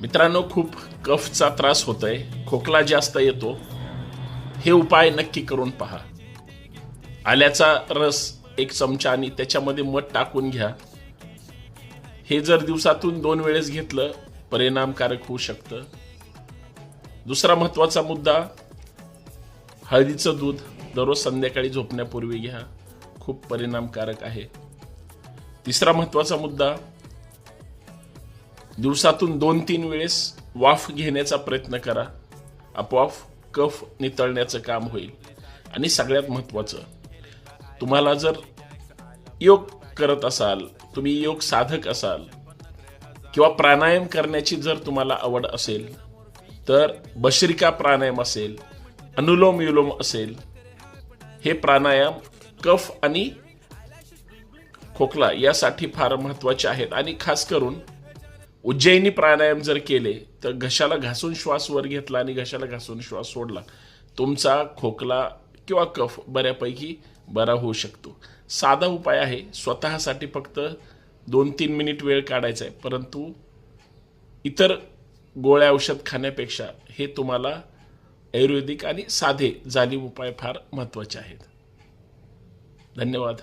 मित्रांनो खूप कफचा त्रास होतोय. खोकला जास्त येतो. हे उपाय नक्की करून पहा. आल्याचा रस एक चमचा आणि त्याच्यामध्ये मध टाकून घ्या. हे जर दिवसातून दोन वेळेस घेतलं परिणामकारक होऊ शकतं. दुसरा महत्त्वाचा मुद्दा हळदीचं दूध दररोज संध्याकाळी झोपण्यापूर्वी घ्या. खूप परिणामकारक आहे. तिसरा महत्त्वाचा मुद्दा दिवसातून दोन तीन वेळेस वाफ घेण्याचा प्रयत्न करा. आपोआप कफ नितळण्याचं काम होईल. आणि सगळ्यात महत्वाचं तुम्हाला जर योग करत असाल तुम्ही योग साधक असाल किंवा प्राणायाम करण्याची जर तुम्हाला आवड असेल तर बशरिका प्राणायाम असेल अनुलोम विलोम असेल हे प्राणायाम कफ आणि खोकला यासाठी फार महत्त्वाचे आहेत. आणि खास करून उज्जैनी प्राणायाम जर केले तर घशाला घासून श्वास वर घेतला आणि घशाला घासून श्वास सोडला तुमचा खोकला किंवा कफ बऱ्यापैकी बरा होऊ शकतो. साधा उपाय आहे स्वतःसाठी फक्त दोन तीन मिनिट वेळ काढायचा आहे परंतु इतर गोळ्या औषध खाण्यापेक्षा हे तुम्हाला आयुर्वेदिक आणि साधे जाणीव उपाय फार महत्त्वाचे आहेत. धन्यवाद.